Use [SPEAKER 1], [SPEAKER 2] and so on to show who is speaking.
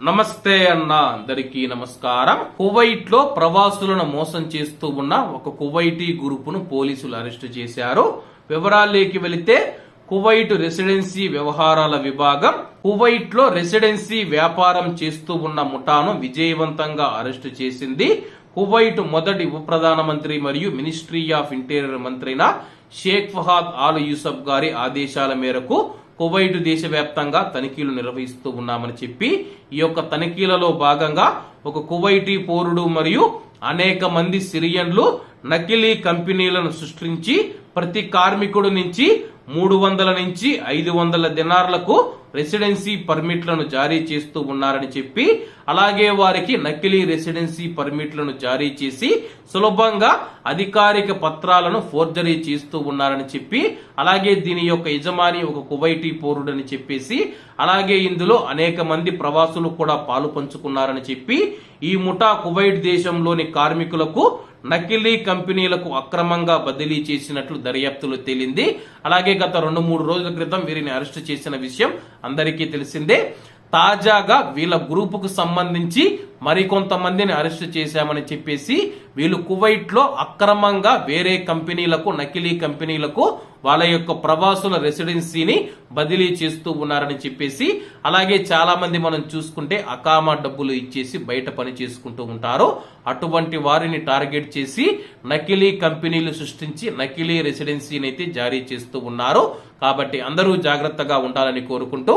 [SPEAKER 1] నమస్తే అన్న అందరికీ నమస్కారం. కువైట్లో ప్రవాసులను మోసం చేస్తూ ఉన్న ఒక కువైటీ గ్రూపును పోలీసులు అరెస్టు చేశారు. వివరాల్లోకి వెళితే కువైట్ రెసిడెన్సీ వ్యవహారాల విభాగం కువైట్లో రెసిడెన్సీ వ్యాపారం చేస్తూ ఉన్న ముఠాను విజయవంతంగా అరెస్టు చేసింది. కువైట్ మొదటి ఉప ప్రధానమంత్రి మరియు మినిస్ట్రీ ఆఫ్ ఇంటీరియర్ మంత్రైన షేక్ ఫహాద్ ఆల్ యూసఫ్ గారి ఆదేశాల మేరకు కువైట్ దేశవ్యాప్తంగా తనిఖీలు నిర్వహిస్తూ ఉన్నామని చెప్పి ఈ యొక్క తనిఖీలలో భాగంగా ఒక కువైటీ పౌరుడు మరియు అనేక మంది సిరియన్లు నకిలీ కంపెనీలను సృష్టించి ప్రతి కార్మికుడు నుంచి మూడు వందల నుంచి ఐదు వందల దినార్లకు రెసిడెన్సీ పర్మిట్లను జారీ చేస్తూ ఉన్నారని చెప్పి అలాగే వారికి నకిలీ రెసిడెన్సీ పర్మిట్లను జారీ చేసి సులభంగా అధికారిక పత్రాలను ఫోర్జరీ చేస్తూ ఉన్నారని చెప్పి అలాగే దీని యొక్క యజమాని ఒక కువైటీ పౌరుడని చెప్పేసి అలాగే ఇందులో అనేక మంది ప్రవాసులు కూడా పాలు పంచుకున్నారని చెప్పి ఈ ముఠా కువైట్ దేశంలోని కార్మికులకు నకిలీ కంపెనీలకు అక్రమంగా బదిలీ చేసినట్లు దర్యాప్తులో తేలింది. అలాగే గత రెండు మూడు రోజుల క్రితం వీరిని అరెస్టు చేసిన విషయం అందరికీ తెలిసిందే. తాజాగా వీళ్ళ గ్రూపుకు సంబంధించి మరికొంతమందిని అరెస్టు చేశామని చెప్పేసి వీళ్ళు కువైట్లో అక్రమంగా వేరే కంపెనీలకు నకిలీ కంపెనీలకు వాళ్ళ యొక్క ప్రవాసుల రెసిడెన్సీని బదిలీ చేస్తూ ఉన్నారని చెప్పేసి అలాగే చాలా మంది మనం చూసుకుంటే అకామా డబ్బులు ఇచ్చేసి బయట పని చేసుకుంటూ ఉంటారు. అటువంటి వారిని టార్గెట్ చేసి నకిలీ కంపెనీలు సృష్టించి నకిలీ రెసిడెన్సీని అయితే జారీ చేస్తూ ఉన్నారు. కాబట్టి అందరూ జాగ్రత్తగా ఉండాలని కోరుకుంటూ